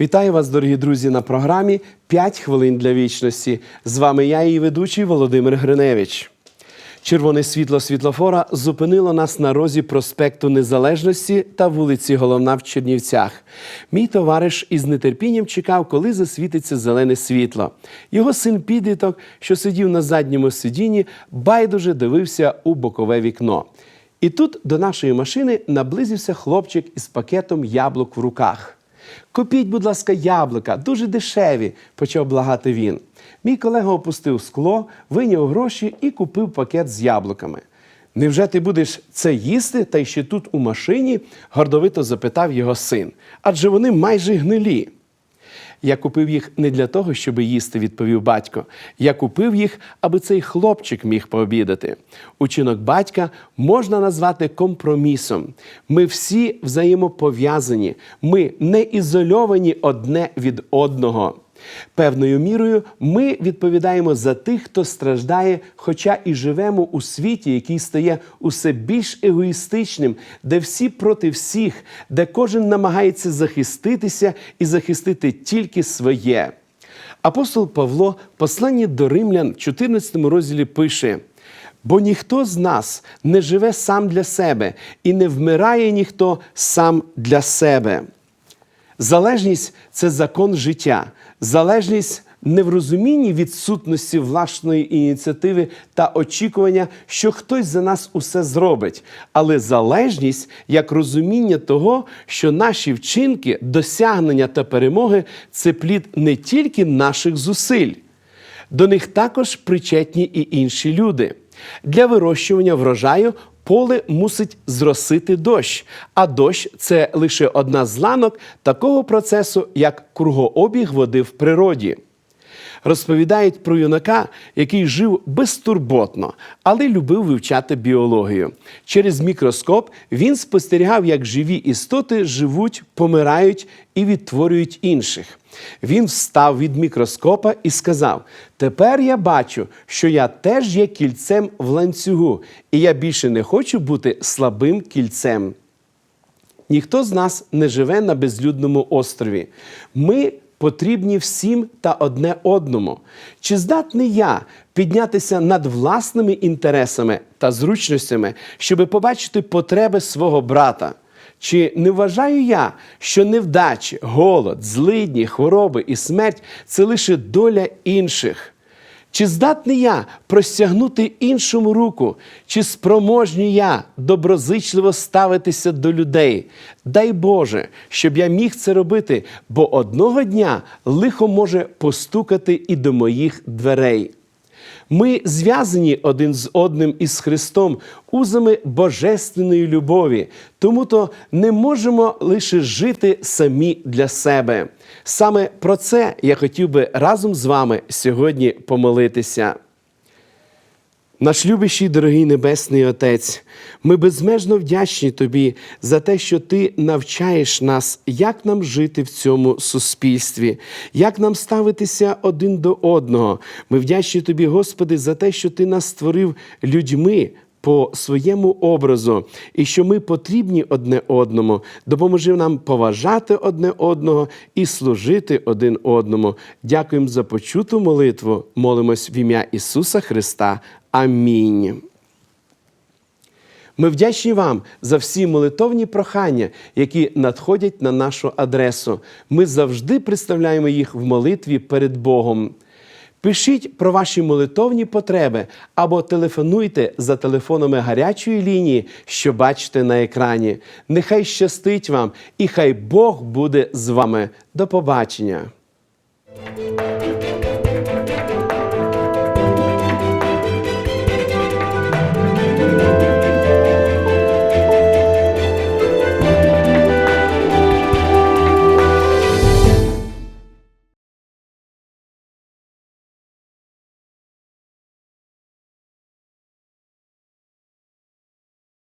Вітаю вас, дорогі друзі, на програмі «5 хвилин для вічності. З вами я, її ведучий Володимир Гриневич. Червоне світло світлофора зупинило нас на розі проспекту Незалежності та вулиці Головна в Чернівцях. Мій товариш із нетерпінням чекав, коли засвітиться зелене світло. Його син підліток, що сидів на задньому сидінні, байдуже дивився у бокове вікно. І тут до нашої машини наблизився хлопчик із пакетом яблук в руках. Купіть, будь ласка, яблука, дуже дешеві, почав благати він. Мій колега опустив скло, вийняв гроші і купив пакет з яблуками. Невже ти будеш це їсти, та й ще тут у машині? гордовито запитав його син. Адже вони майже гнилі. Я купив їх не для того, щоб їсти, відповів батько. Я купив їх, аби цей хлопчик міг пообідати. Учинок батька можна назвати компромісом. Ми всі взаємопов'язані, ми не ізольовані одне від одного. Певною мірою ми відповідаємо за тих, хто страждає, хоча і живемо у світі, який стає усе більш егоїстичним, де всі проти всіх, де кожен намагається захиститися і захистити тільки своє. Апостол Павло, посланні до римлян, в 14 розділі пише. Бо ніхто з нас не живе сам для себе, і не вмирає ніхто сам для себе. Залежність це закон життя. Залежність не в розумінні відсутності власної ініціативи та очікування, що хтось за нас усе зробить, але залежність як розуміння того, що наші вчинки, досягнення та перемоги це плід не тільки наших зусиль. До них також причетні і інші люди. Для вирощування врожаю поле мусить зросити дощ, а дощ це лише одна з ланок такого процесу, як кругообіг води в природі. Розповідають про юнака, який жив безтурботно, але любив вивчати біологію. Через мікроскоп він спостерігав, як живі істоти живуть, помирають і відтворюють інших. Він встав від мікроскопа і сказав: Тепер я бачу, що я теж є кільцем в ланцюгу, і я більше не хочу бути слабим кільцем. Ніхто з нас не живе на безлюдному острові. Ми потрібні всім та одне одному. Чи здатний я піднятися над власними інтересами та зручностями, щоб побачити потреби свого брата? Чи не вважаю я, що невдачі, голод, злидні, хвороби і смерть це лише доля інших? Чи здатний я простягнути іншому руку, чи спроможні я доброзичливо ставитися до людей? Дай Боже, щоб я міг це робити, бо одного дня лихо може постукати і до моїх дверей. Ми зв'язані один з одним із Христом узами божественної любові, тому то не можемо лише жити самі для себе. Саме про це я хотів би разом з вами сьогодні помолитися. Наш любящий, дорогий Небесний Отець, ми безмежно вдячні Тобі за те, що Ти навчаєш нас, як нам жити в цьому суспільстві, як нам ставитися один до одного. Ми вдячні Тобі, Господи, за те, що Ти нас створив людьми. По своєму образу, і що ми потрібні одне одному, допоможи нам поважати одне одного і служити один одному. Дякуємо за почуту молитву. Молимось в ім'я Ісуса Христа. Амінь. Ми вдячні вам за всі молитовні прохання, які надходять на нашу адресу. Ми завжди представляємо їх в молитві перед Богом. Пишіть про ваші молитовні потреби або телефонуйте за телефонами гарячої лінії, що бачите на екрані. Нехай щастить вам і хай Бог буде з вами. До побачення!